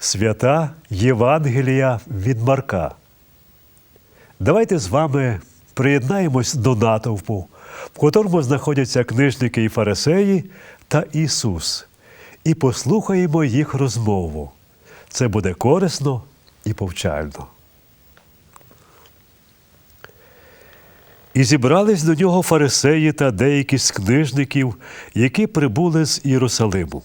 Свята Євангелія від Марка. Давайте з вами приєднаємось до натовпу, в котрому знаходяться книжники і фарисеї та Ісус, і послухаємо їх розмову. Це буде корисно і повчально. І зібрались до нього фарисеї та деякі з книжників, які прибули з Єрусалиму.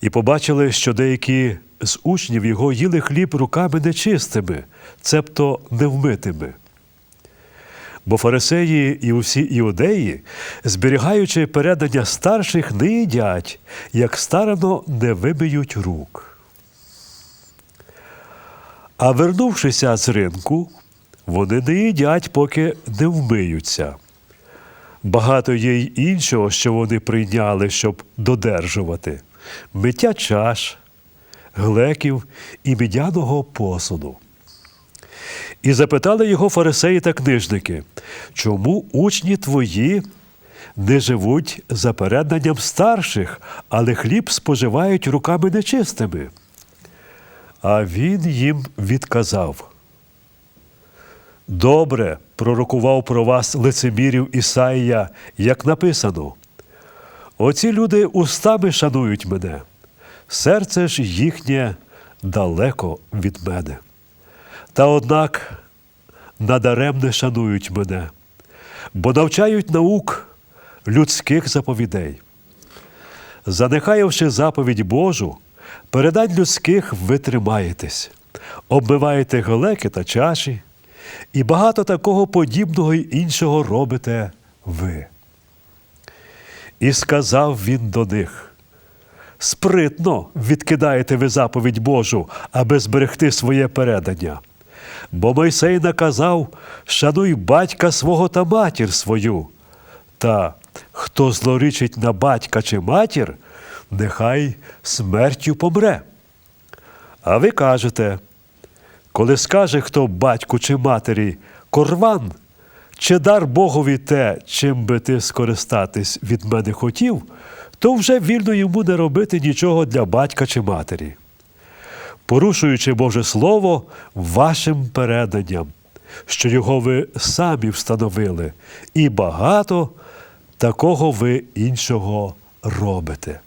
І побачили, що деякі з учнів його їли хліб руками нечистими, цебто невмитими. Бо фарисеї і усі іудеї, зберігаючи передання старших, не їдять, як старано не вимиють рук. А вернувшися з ринку, вони не їдять, поки не вмиються. Багато є й іншого, що вони прийняли, щоб додержувати миття чаш, глеків і медяного посуду. І запитали його фарисеї та книжники, чому учні твої не живуть за переданням старших, але хліб споживають руками нечистими? А він їм відказав. Добре пророкував про вас лицемірів Ісаїя, як написано. Оці люди устами шанують мене, серце ж їхнє далеко від мене. Та однак надаремне шанують мене, бо навчають наук людських заповідей. Занехаявши заповідь Божу, передань людських ви тримаєтесь, обмиваєте глеки та чаші, і багато такого подібного й іншого робите ви. І сказав він до них: Спритно відкидаєте ви заповідь Божу, аби зберегти своє передання. Бо Мойсей наказав шануй батька свого та матір свою. Та хто злорічить на батька чи матір, нехай смертю помре. А ви кажете, коли скаже хто батьку чи матері корван, чи дар Богові те, чим би ти скористатись від мене хотів, то вже вільно йому не робити нічого для батька чи матері, порушуючи Боже Слово вашим переданням, що його ви самі встановили, і багато такого ви іншого робите.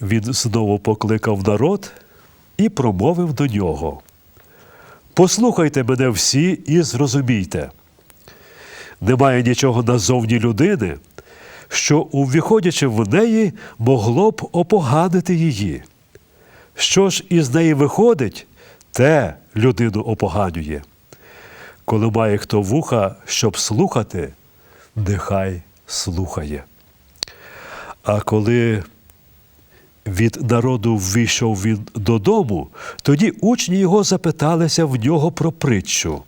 Він знову покликав народ і промовив до нього. Послухайте мене всі і зрозумійте. Немає нічого назовні людини, що, увіходячи в неї, могло б опоганити її. Що ж із неї виходить, те людину опоганює. Коли має хто вуха, щоб слухати, нехай слухає. А коли від народу ввійшов він додому, тоді учні його запиталися в нього про притчу,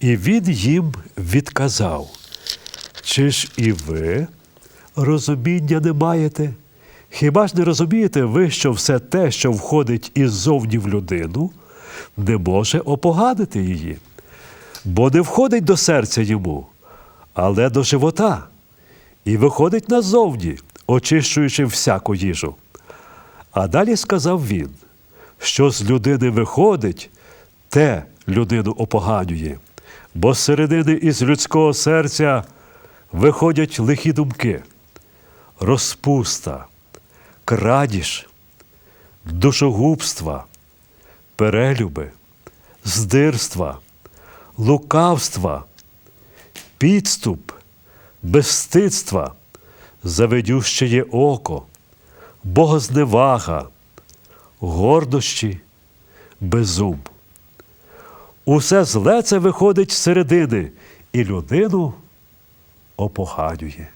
і він їм відказав: Чи ж і ви розуміння не маєте? Хіба ж не розумієте ви, що все те, що входить іззовні в людину, не може опоганити її, бо не входить до серця йому, але до живота, і виходить назовні, очищуючи всяку їжу. А далі сказав він, що з людини виходить, те людину опоганює, бо з середини із людського серця виходять лихі думки, розпуста, крадіж, душогубства, перелюби, здирства, лукавства, підступ, безстидства, заведющеє око богозневага, гордощі, безум. Усе зле це виходить з середини і людину опоганює.